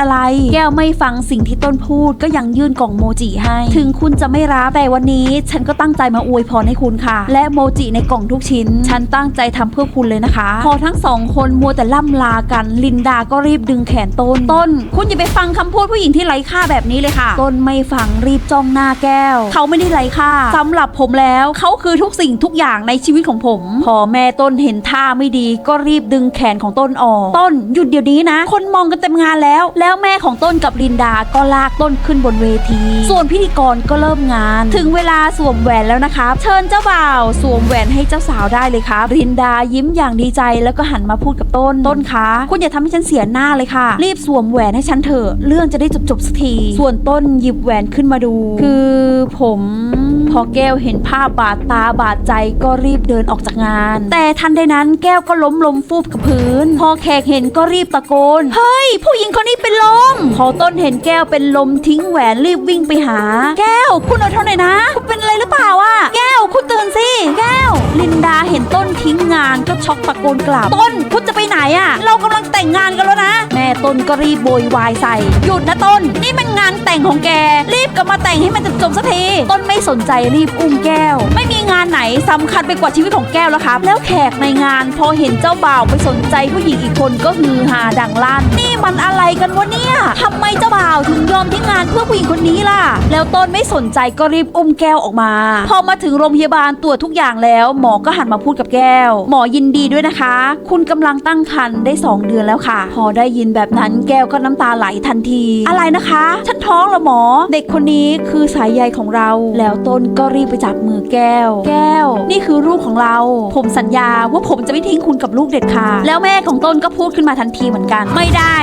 อะไร แก้วไม่ฟังสิ่งที่ต้นพูดก็ยังยื่นกล่องโมจิให้ ถึงคุณจะไม่รับแต่วันนี้ ฉันก็ตั้งใจมาอวยพรให้คุณค่ะ และโมจิในกล่องทุกชิ้น ฉันตั้งใจทำเพื่อคุณเลยนะคะ พอทั้งสองคนมัวแต่ล่ำลากัน ลินดาก็รีบดึงแขนต้น ต้น คุณอย่าไปฟังคำพูดผู้หญิงที่ไร้ค่าแบบนี้เลยค่ะ ต้นไม่ฟังรีบจ้องหน้าแก้ว เขาไม่ได้ไร้ค่าสำหรับผมแล้วเขาคือทุกสิ่งทุกอย่างในชีวิตของผม พอแม่ต้นเห็นท่าไม่ดี ก็รีบดึงแขนของต้นออก ต้นหยุดเดี๋ยวนี้นะ คนมองกันเต็มงานแล้วแล้แล้วแม่ของต้นกับลินดาก็ลากต้นขึ้นบนเวที ส่วนพิธีกรก็เริ่มงาน ถึงเวลาสวมแหวนแล้วนะครับเชิญเจ้าบ่าว สวมแหวนให้เจ้าสาวได้เลยครับลินดายิ้มอย่างดีใจแล้วก็หันมาพูดกับต้นต้นคะคุณอย่าทำให้ฉันเสียหน้าเลยค่ะ รีบสวมแหวนให้ฉันเถอะเรื่องจะได้จบจบสักทีส่วนต้นหยิบแหวนขึ้นมาดู คือผมพอแก้วเห็นภาพบาดตาบาดใจก็รีบเดินออกจากงาน แต่ทันใดนั้นแก้วก็ล้มลมฟูบกับพื้น พอแขกเห็นก็รีบตะโกน เฮ้ย ผู้หญิงคนนี้เป็น พอต้นเห็นแก้วเป็นลมทิ้งแหวนรีบวิ่งไปหา แก้วคุณเอาเท่าไหร่นะคุณเป็นานก็ช็อกตะโกนกลับ ต้นคุณจะไปไหนอะเรากำลังแต่งงานกันแล้วนะ แม่ต้นก็รีบโวยวายใส่ หยุดนะต้น นี่มันงานแต่งของแก รีบกลับมาแต่งให้มันจบๆสักที ต้นไม่สนใจรีบอุ้มแก้ว ไม่มีงานไหนสำคัญไปกว่าชีวิตของแก้วแล้วครับ แล้วแขกในงานพอเห็นเจ้าบ่าวไปสนใจผู้หญิงอีกคนก็ฮือฮาดังลั่น นี่มันอะไรกันวะเนี่ยทำไมเจ้าบ่าวถึงยอมทิ้งงานเพื่อผู้หญิงคนนี้ล่ะ แล้วต้นไม่สนใจก็รีบอุ้มแก้วออกมา พอมาถึงโรงพยาบาลตรวจทุกอย่างแล้ว หมอก็หันมาพูดกับแก้ว หมอยินดีด้วยนะคะ คุณกำลังตั้งครรภ์ได้ 2 เดือนแล้วค่ะ พอได้ยินแบบนั้นแก้วก็น้ำตาไหลทันที อะไรนะคะฉันท้องเหรอหมอ เด็กคนนี้คือสายใยของเรา แล้วต้นก็รีบไปจับมือแก้ว แก้ว นี่คือลูกของเรา ผมสัญญาว่าผมจะไม่ทิ้งคุณกับลูกเด็ดขาดแล้วแม่ของต้นก็พูดขึ้นมาทันทีเหมือนกัน ไม่ได้